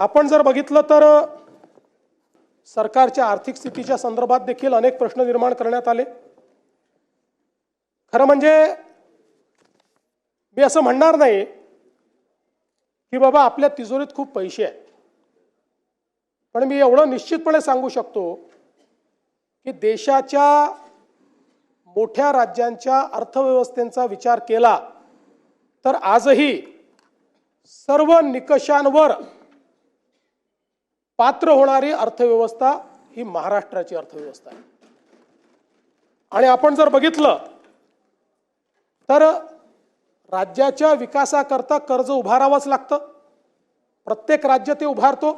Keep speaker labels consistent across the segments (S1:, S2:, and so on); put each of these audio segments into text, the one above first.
S1: आपण जर बघितलं तर सरकारच्या आर्थिक स्थितीच्या संदर्भात देखील अनेक प्रश्न निर्माण करण्यात आले. खरं म्हणजे मी असं म्हणणार नाही की बाबा आपल्या तिजोरीत खूप पैसे आहेत. पण मी एवढं निश्चितपणे सांगू शकतो की देशाच्या मोठ्या राज्यांच्या अर्थव्यवस्थेचा विचार केला तर आजही सर्व निकषांवर पात्र होणारी अर्थव्यवस्था ही महाराष्ट्राची अर्थव्यवस्था आहे. आणि आपण जर बघितलं तर राज्याच्या विकासाकरता कर्ज उभारावंच लागतं. प्रत्येक राज्य ते उभारतो.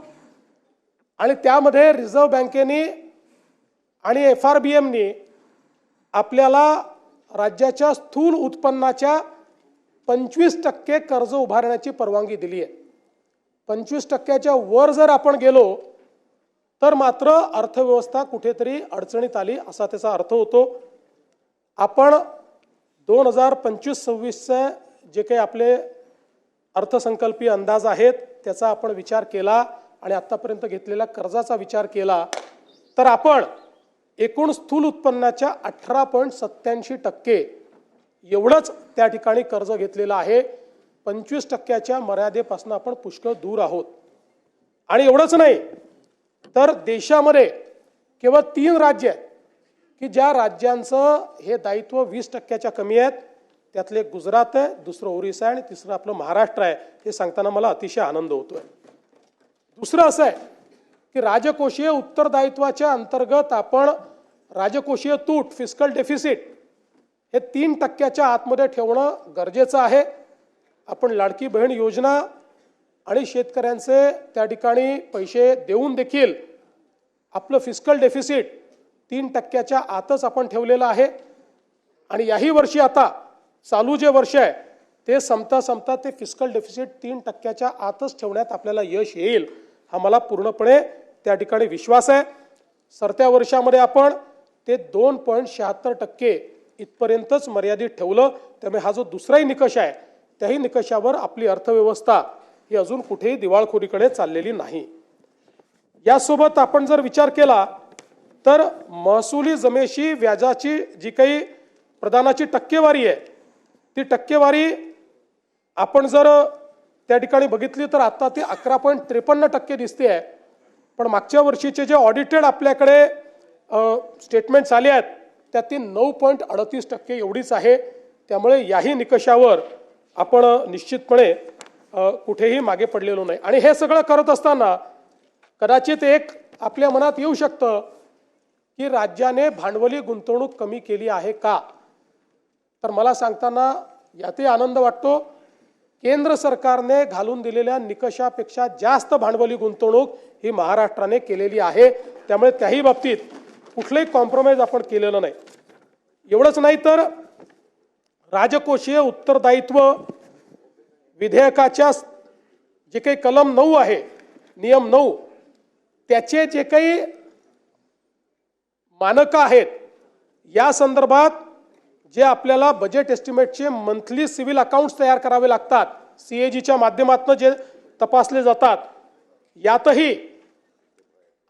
S1: आणि त्यामध्ये रिझर्व्ह बँकेने आणि एफ आर बी एमने आपल्याला राज्याच्या स्थूल उत्पन्नाच्या पंचवीस टक्के कर्ज उभारण्याची परवानगी दिली आहे पंचवीस टक्क्याच्या वर जर आपण गेलो तर मात्र अर्थव्यवस्था कुठेतरी अडचणीत आली असा त्याचा अर्थ होतो. आपण दोन हजार पंचवीस सव्वीसचे जे काही आपले अर्थसंकल्पीय अंदाज आहेत त्याचा आपण विचार केला आणि आत्तापर्यंत घेतलेल्या कर्जाचा विचार केला तर आपण एकूण स्थूल उत्पन्नाच्या अठरा पॉईंट सत्याऐंशी टक्के एवढंच त्या ठिकाणी कर्ज घेतलेलं आहे. पंचवीस टक्क्याच्या मर्यादेपासून आपण पुष्कळ दूर आहोत. आणि एवढंच नाही तर देशामध्ये केवळ तीन राज्य आहेत की ज्या राज्यांचं हे दायित्व वीस टक्क्याच्या कमी आहेत. त्यातले एक गुजरात आहे दुसरं ओरिसा आहे आणि तिसरं आपलं महाराष्ट्र आहे. हे सांगताना मला अतिशय आनंद होतोय. दुसरं असं आहे की राजकोषीय उत्तरदायित्वाच्या अंतर्गत आपण राजकोषीय तूट फिस्कल डेफिसिट हे तीन टक्क्याच्या आतमध्ये ठेवणं गरजेचं आहे. आपण लाडकी बहीण योजना आणि शेतकऱ्यांचे त्या ठिकाणी पैसे देऊन देखील आपलं फिस्कल डेफिसिट तीन टक्क्याच्या आतच आपण ठेवलेलं आहे. आणि याही वर्षी आता चालू जे वर्ष आहे ते संपता संपता ते फिस्कल डेफिसिट तीन टक्क्याच्या आतच ठेवण्यात आपल्याला यश येईल हा मला पूर्णपणे त्या ठिकाणी विश्वास आहे. सरत्या वर्षामध्ये आपण ते दोन पॉईंट शहात्तर टक्के इथपर्यंतच मर्यादित ठेवलं. त्यामुळे हा जो दुसराही निकष आहे त्याही निकषावर आपली अर्थव्यवस्था ही अजून कुठेही दिवाळखोरीकडे चाललेली नाही. यासोबत आपण जर विचार केला तर महसुली जमेशी व्याजाची जी काही प्रदानाची टक्केवारी आहे ती टक्केवारी आपण जर त्या ठिकाणी बघितली तर आता ती अकरा पॉईंट त्रेपन्न टक्के दिसते आहे. पण मागच्या वर्षीचे जे ऑडिटेड आपल्याकडे स्टेटमेंट्स आले आहेत त्यात ती नऊ पॉईंट अडतीस टक्के एवढीच आहे. त्यामुळे याही निकषावर आपण निश्चितपणे कुठेही मागे पडलेलो नाही. आणि हे सगळं करत असताना कदाचित एक आपल्या मनात येऊ शकतं की राज्याने भांडवली गुंतवणूक कमी केली आहे का? तर मला सांगताना यातही आनंद वाटतो. केंद्र सरकारने घालून दिलेल्या निकषापेक्षा जास्त भांडवली गुंतवणूक ही महाराष्ट्राने केलेली आहे. त्यामुळे त्याही बाबतीत कुठलंही कॉम्प्रोमाइज आपण केलेलं नाही. एवढंच नाही तर राजकोषीय उत्तरदायित्व विधेयकाच्या जे काही कलम नऊ आहे नियम नऊ त्याचे जे काही मानकं आहेत या संदर्भात जे आपल्याला बजेट एस्टिमेटचे मंथली सिव्हिल अकाउंट्स तयार करावे लागतात सी ए जीच्या माध्यमातून जे तपासले जातात यातही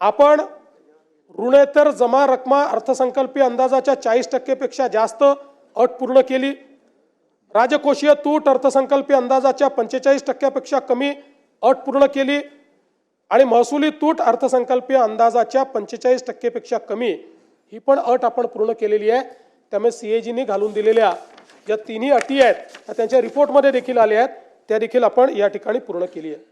S1: आपण ऋणेतर जमा रकमा अर्थसंकल्पीय अंदाजाच्या चाळीस टक्केपेक्षा जास्त अट पूर्ण केली. राजकोषीय तूट अर्थसंकल्पीय अंदाजाच्या पंचेचाळीस टक्क्यापेक्षा कमी अट पूर्ण केली आणि महसुली तूट अर्थसंकल्पीय अंदाजाच्या पंचेचाळीस टक्केपेक्षा कमी ही पण अट आपण पूर्ण केलेली आहे. त्यामुळे सीएजीनी घालून दिलेल्या ज्या तिन्ही अटी आहेत त्या त्यांच्या रिपोर्टमध्ये देखील आल्या आहेत. त्या देखील आपण या ठिकाणी पूर्ण केली आहे.